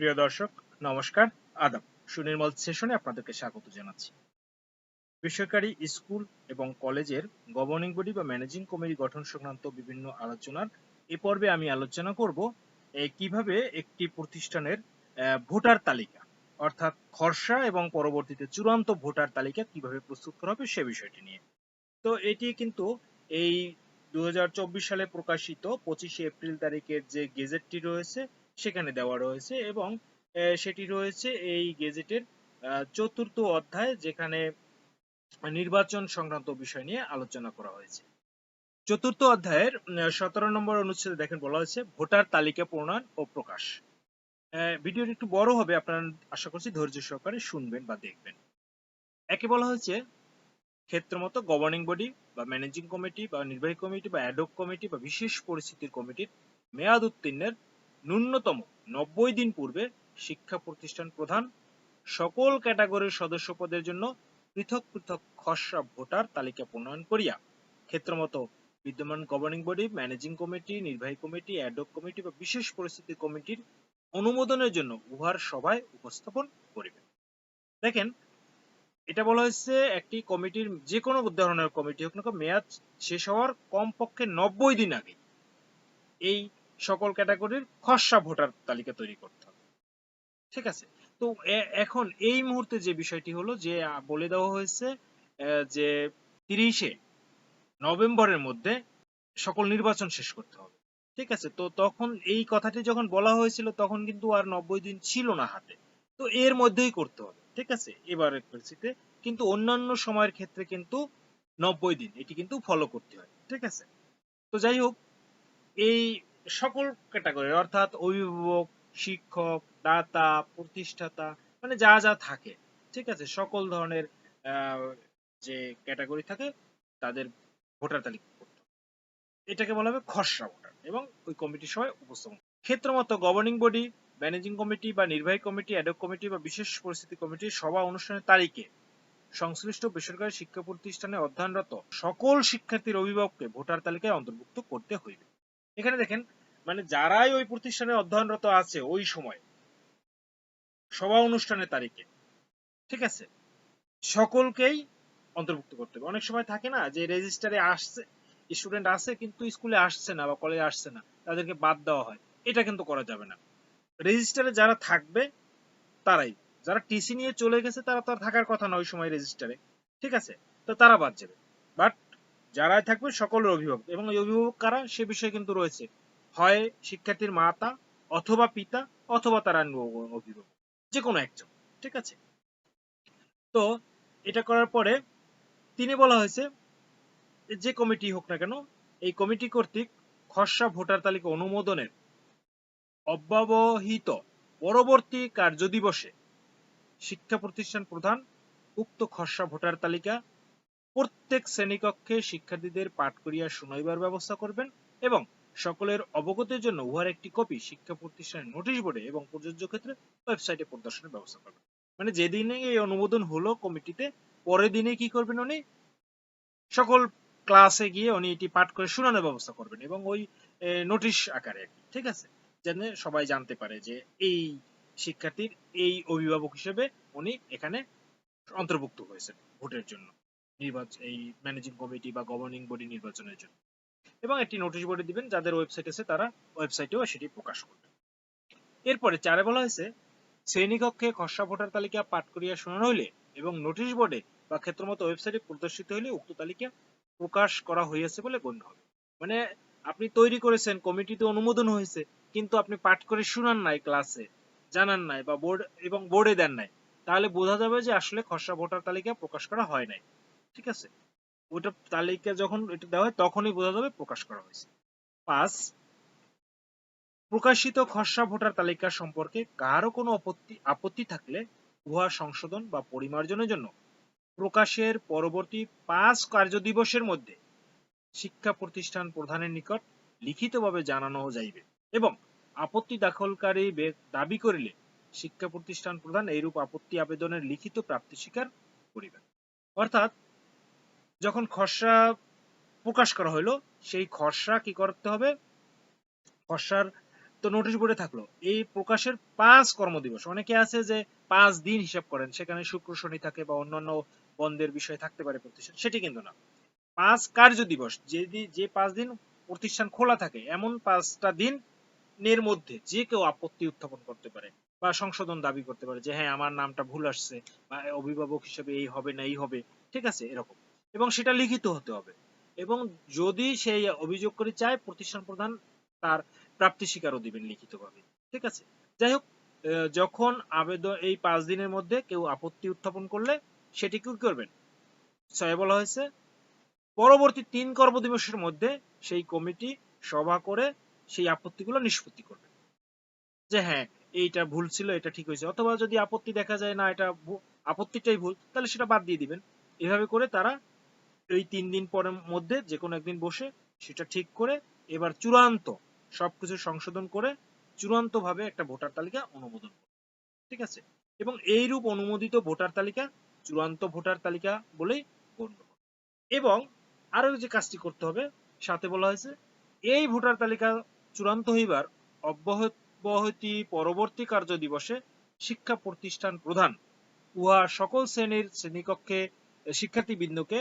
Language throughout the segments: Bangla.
প্রিয় দর্শক, নমস্কার, আদাব। সুনির্মল সেশনে আপনাদেরকে স্বাগত জানাচ্ছি। বেসরকারি স্কুল এবং কলেজের গভর্নিং বডি বা ম্যানেজিং কমিটি গঠন সংক্রান্ত বিভিন্ন আলোচনার এ পর্বে আমি আলোচনা করব কীভাবে একটি প্রতিষ্ঠানের ভোটার তালিকা, অর্থাৎ খসড়া এবং পরবর্তীতে চূড়ান্ত ভোটার তালিকা কীভাবে প্রস্তুত করা হবে সে বিষয়টি নিয়ে। তো এটি কিন্তু এই দুই হাজার চব্বিশ সালে প্রকাশিত পঁচিশে এপ্রিল তারিখের যে গেজেটটি রয়েছে সেখানে দেওয়া রয়েছে এবং সেটি রয়েছে এই গেজেটের চতুর্থ অধ্যায় যেখানে নির্বাচন সংক্রান্ত বিষয় নিয়ে আলোচনা করা হয়েছে। চতুর্থ অধ্যায়ের সতেরো নম্বর অনুচ্ছেদে দেখেন বলা হয়েছে, ভোটার তালিকা প্রণয়ন ও প্রকাশ। ভিডিওটি একটু বড় হবে, আপনারা আশা করছি ধৈর্য সহকারে শুনবেন বা দেখবেন। একে বলা হয়েছে, ক্ষেত্রমতো গভর্নিং বডি বা ম্যানেজিং কমিটি বা নির্বাহী কমিটি বা অ্যাডক কমিটি বা বিশেষ পরিস্থিতির কমিটির মেয়াদ উত্তীর্ণের ন্যূনতম নব্বই দিন পূর্বে শিক্ষা প্রতিষ্ঠান প্রধান সকল ক্যাটাগরির সদস্য পদের জন্য পৃথক পৃথক খসড়া ভোটার তালিকা প্রণয়ন করিয়া ক্ষেত্রমতো বিদ্যমান গভর্নিং বডি ম্যানেজিং কমিটি নির্বাহী কমিটি অ্যাডক কমিটি বা বিশেষ পরিস্থিতি কমিটির অনুমোদনের জন্য উহার সভায় উপস্থাপন করিবে দেখেন, এটা বলা হয়েছে একটি কমিটির যে কোনো ধরনের কমিটি হোক না মেয়াদ শেষ হওয়ার কমপক্ষে নব্বই দিন আগে এই সকল ক্যাটাগরির খসড়া ভোটার তালিকা তৈরি করতে হবে। ঠিক আছে? তো এখন এই মুহূর্তে যে বিষয়টি হলো যে বলে দেওয়া হয়েছে যে তিরিশে নভেম্বরের মধ্যে সকল নির্বাচন শেষ করতে হবে। ঠিক আছে? তো তখন এই কথাটি যখন বলা হয়েছিল, তখন কিন্তু আর নব্বই দিন ছিল না হাতে। তো এর মধ্যেই করতে হবে। ঠিক আছে? এবারের পরিস্থিতিতে কিন্তু অন্যান্য সময়ের ক্ষেত্রে কিন্তু নব্বই দিন এটি কিন্তু ফলো করতে হয়। ঠিক আছে? তো যাই হোক, এই সকল ক্যাটাগরি অর্থাৎ অভিভাবক, শিক্ষক, দাতা, প্রতিষ্ঠাতা মানে যা যা থাকে, ঠিক আছে? সকল ধরনের যে ক্যাটাগরি থাকে, তাদের ভোটার তালিকা করতে এটাকে বলা হবে খসড়া ভোটার এবং ওই কমিটির সভায় উপস্থাপন ক্ষেত্রমতো গভর্নিং বডি ম্যানেজিং কমিটি বা নির্বাহী কমিটি অ্যাডক কমিটি বা বিশেষ পরিস্থিতি কমিটির সভা অনুষ্ঠানের তারিখে সংশ্লিষ্ট বেসরকারি শিক্ষা প্রতিষ্ঠানে অধ্যয়নরত সকল শিক্ষার্থীর অভিভাবককে ভোটার তালিকায় অন্তর্ভুক্ত করতে হইবে। এখানে দেখেন মানে যারাই ওই প্রতিষ্ঠানে অধ্যয়নরত আছে ওই সময়, সভা অনুষ্ঠানের তারিখে, ঠিক আছে? সকলকেই অন্তর্ভুক্ত করতে হবে। অনেক সময় থাকে না যে রেজিস্টারে আসছে, স্টুডেন্ট আছে কিন্তু স্কুলে আসছে না বা কলেজে আসছে না, তাদেরকে বাদ দেওয়া হয়। এটা কিন্তু করা যাবে না। রেজিস্টারে যারা থাকবে, তারাই। যারা টিসি নিয়ে চলে গেছে, তারা তো থাকার কথা নয় ওই সময় রেজিস্টারে, ঠিক আছে? তো তারা বাদ যাবে। বাট যারাই থাকবে সকলের অভিভাবক। এবং এই অভিভাবক কারা সে বিষয়ে কিন্তু রয়েছে। হয় শিক্ষার্থীর মাতা, অথবা পিতা, অথবা তার অভিভাবক। যে কোনো একজন, ঠিক আছে? তো এটা করার পরে তিনি বলা হয়েছে, যে কমিটি হোক না কেন, এই কমিটি কর্তৃক খসড়া ভোটার তালিকা অনুমোদনের অব্যবহিত পরবর্তী কার্যদিবসে শিক্ষা প্রতিষ্ঠান প্রধান উক্ত খসড়া ভোটার তালিকা প্রত্যেক শ্রেণীকক্ষে শিক্ষার্থীদের পাঠ করিয়া শুনাইবার ব্যবস্থা করবেন এবং সকলের অবগতির জন্য উহার একটি কপি শিক্ষা প্রতিষ্ঠানের নোটিশ বোর্ডে এবং প্রযোজ্য ক্ষেত্রে ওয়েবসাইটে প্রদর্শনের ব্যবস্থা করবেন। মানে যেদিনে এই অনুমোদন হলো কমিটিতে, পরের দিনে কি করবেন উনি? সকল ক্লাসে গিয়ে উনি এটি পাঠ করে শোনানোর ব্যবস্থা করবেন এবং ওই নোটিশ আকারে ঠিক আছে? যেন সবাই জানতে পারে যে এই শিক্ষার্থীর এই অভিভাবক হিসেবে উনি এখানে অন্তর্ভুক্ত হয়েছেন ভোটের জন্য। নির্বাচন এই ম্যানেজিং কমিটি বা গভর্নিং বডি নির্বাচনের জন্য। এবং একটি নোটিশ বোর্ডে দিবেন, যাদের ওয়েবসাইট আছে তারা ওয়েবসাইটেও সেটি প্রকাশ করবে। এরপরে চারে বলা হয়েছে, শ্রেণীকক্ষে খসড়া ভোটার তালিকা পাঠ করিয়া শোনানো হইলে এবং নোটিশ বোর্ডে বা ক্ষেত্রমতো ওয়েবসাইটে প্রদর্শিত হইলে উক্ত তালিকা প্রকাশ করা হইয়াছে বলে গণ্য হবে। মানে আপনি তৈরি করেছেন, কমিটিতে অনুমোদন হয়েছে কিন্তু আপনি পাঠ করে শুনান নাই ক্লাসে, জানান নাই বা বোর্ড এবং বোর্ডে দেন নাই, তাহলে বোঝা যাবে যে আসলে খসড়া ভোটার তালিকা প্রকাশ করা হয় নাই। ঠিক আছে? ওটা তালিকা যখন এটা দেওয়া হয়, তখনই বোঝা যাবে প্রকাশ করা হয়েছে। পাঁচ, প্রকাশিত খসড়া ভোটার তালিকা সম্পর্কে কারও কোনো আপত্তি আপত্তি থাকলে উহা সংশোধন বা পরিমার্জনের জন্য প্রকাশের পরবর্তী পাঁচ কার্যদিবসের মধ্যে শিক্ষা প্রতিষ্ঠান প্রধানের নিকট লিখিতভাবে জানানো যাইবে এবং আপত্তি দাখলকারী দাবি করিলে শিক্ষা প্রতিষ্ঠান প্রধান এইরূপ আপত্তি আবেদনের লিখিত প্রাপ্তি স্বীকার করিবেন। অর্থাৎ যখন খসড়া প্রকাশ করা হলো সেই খসড়া কি করতে হবে? খসড়ার তো নোটিশ বোর্ডে থাকল। এই প্রকাশের পাঁচ কর্মদিবস, অনেকে আছে যে পাঁচ দিন হিসাব করেন, সেখানে শুক্র, শনি থাকে বা অন্যান্য বন্ধের বিষয় থাকতে পারে প্রতিষ্ঠান, সেটি কিন্তু না। পাঁচ কার্য দিবস যে যে পাঁচ দিন প্রতিষ্ঠান খোলা থাকে, এমন পাঁচটা দিন এর মধ্যে যে কেউ আপত্তি উত্থাপন করতে পারে বা সংশোধন দাবি করতে পারে যে হ্যাঁ আমার নামটা ভুল আসছে বা অভিভাবক হিসেবে এই হবে না, এই হবে। ঠিক আছে, এরকম। এবং সেটা লিখিত হতে হবে। এবং যদি সেই অভিযোগ করে চায়, প্রতিষ্ঠান প্রধান তার প্রাপ্তি স্বীকারও দিবেন লিখিতভাবে। ঠিক আছে? যাই হোক যখন আবেদন, এই পাঁচ দিনের মধ্যে কেউ আপত্তি উত্থাপন করলে সেটি কি করবেন? ছয় বলা হয়েছে, পরবর্তী তিন কর্মদিবসের মধ্যে সেই কমিটি সভা করে সেই আপত্তিগুলো নিষ্পত্তি করবে। যে হ্যাঁ এইটা ভুল ছিল, এটা ঠিক হয়েছে। অথবা যদি আপত্তি দেখা যায়, না, এটা আপত্তিটাই ভুল, তাহলে সেটা বাদ দিয়ে দিবেন। এভাবে করে তারা এই তিন দিন পরের মধ্যে যে কোনো একদিন বসে সেটা ঠিক করে এবার চূড়ান্ত সবকিছু সংশোধন করে চূড়ান্ত ভাবে একটা ভোটার তালিকা অনুমোদন করবে ঠিক আছে এবং এইরূপ অনুমোদিত ভোটার তালিকা, চূড়ান্ত ভোটার তালিকা বলেই গণ্য। এবং আরও যে কাজটি করতে হবে, সাথে বলা হয়েছে, এই ভোটার তালিকা চূড়ান্ত হইবার অব্যাহতি পরবর্তী কার্য দিবসে শিক্ষা প্রতিষ্ঠান প্রধান উহা সকল শ্রেণির, শ্রেণীকক্ষে শিক্ষার্থীবৃন্দকে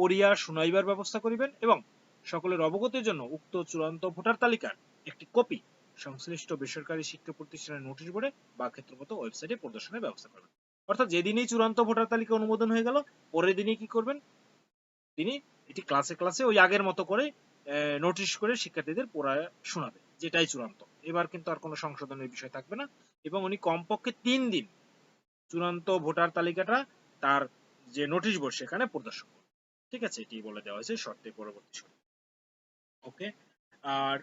পড়িয়া শুনাইবার ব্যবস্থা করিবেন এবং সকলের অবগতির জন্য উক্ত চূড়ান্ত ভোটার তালিকার একটি কপি সংশ্লিষ্ট বেসরকারি শিক্ষা প্রতিষ্ঠানের নোটিশ বোর্ডে বা ক্ষেত্রমত ওয়েবসাইটে প্রদর্শনের ব্যবস্থা করবেন। অর্থাৎ যেদিনই চূড়ান্ত ভোটার তালিকা অনুমোদন হয়ে গেল, পরের দিনই কি করবেন? তিনি এটি ক্লাসে ক্লাসে ওই আগের মতো করে নোটিশ করে শিক্ষার্থীদের পড়ায় শোনাবে যেটাই চূড়ান্ত। এবার কিন্তু আর কোনো সংশোধনের বিষয় থাকবে না এবং উনি কমপক্ষে তিন দিন চূড়ান্ত ভোটার তালিকাটা তার যে নোটিশ বোর্ড সেখানে প্রদর্শন ঠিক আছে, এটি বলে দেওয়া হয়েছে, শর্তে পরবর্তী শর্তে। ওকে আর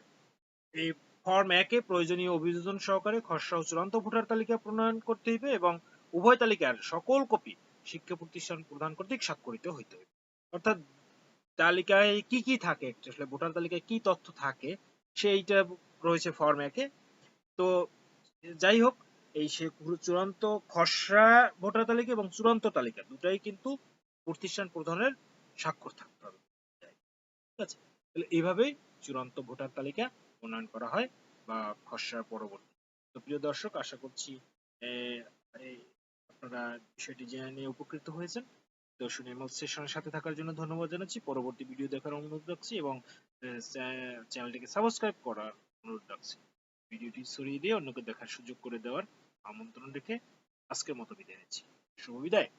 এই ফর্ম একে প্রয়োজনীয় অভিযোজন সহকারে খসড়া ও চূড়ান্ত ভোটার তালিকা প্রণয়ন করতে হইবে এবং উভয় তালিকার সকল কপি শিক্ষা প্রতিষ্ঠান প্রদান কর্তৃক স্বাক্ষরিত হইতে হইবে। অর্থাৎ তালিকায় কি কি থাকে? আসলে ভোটার তালিকায় কি তথ্য থাকে? সেইটা রয়েছে ফর্ম একে তো যাই হোক, এই সে চূড়ান্ত খসড়া ভোটার তালিকা এবং চূড়ান্ত তালিকা দুটাই কিন্তু প্রতিষ্ঠান প্রধানের স্বাক্ষর থাকতে হবে। ঠিক আছে? তাহলে এইভাবেই চূড়ান্ত ভোটার তালিকা প্রণয়ন করা হয় বা খসড়ার পরবর্তী। তো প্রিয় দর্শক, আশা করছি আপনারা বিষয়টি জেনে নিয়ে উপকৃত হয়েছেন। তো সুনির্মল সেশনের সাথে থাকার জন্য ধন্যবাদ জানাচ্ছি। পরবর্তী ভিডিও দেখার অনুরোধ রাখছি এবং চ্যানেলটিকে সাবস্ক্রাইব করার অনুরোধ রাখছি। ভিডিওটি ছড়িয়ে দিয়ে অন্যকে দেখার সুযোগ করে দেওয়ার আমন্ত্রণ রেখে আজকের মতো বিদায় নিচ্ছি। শুভ বিদায়।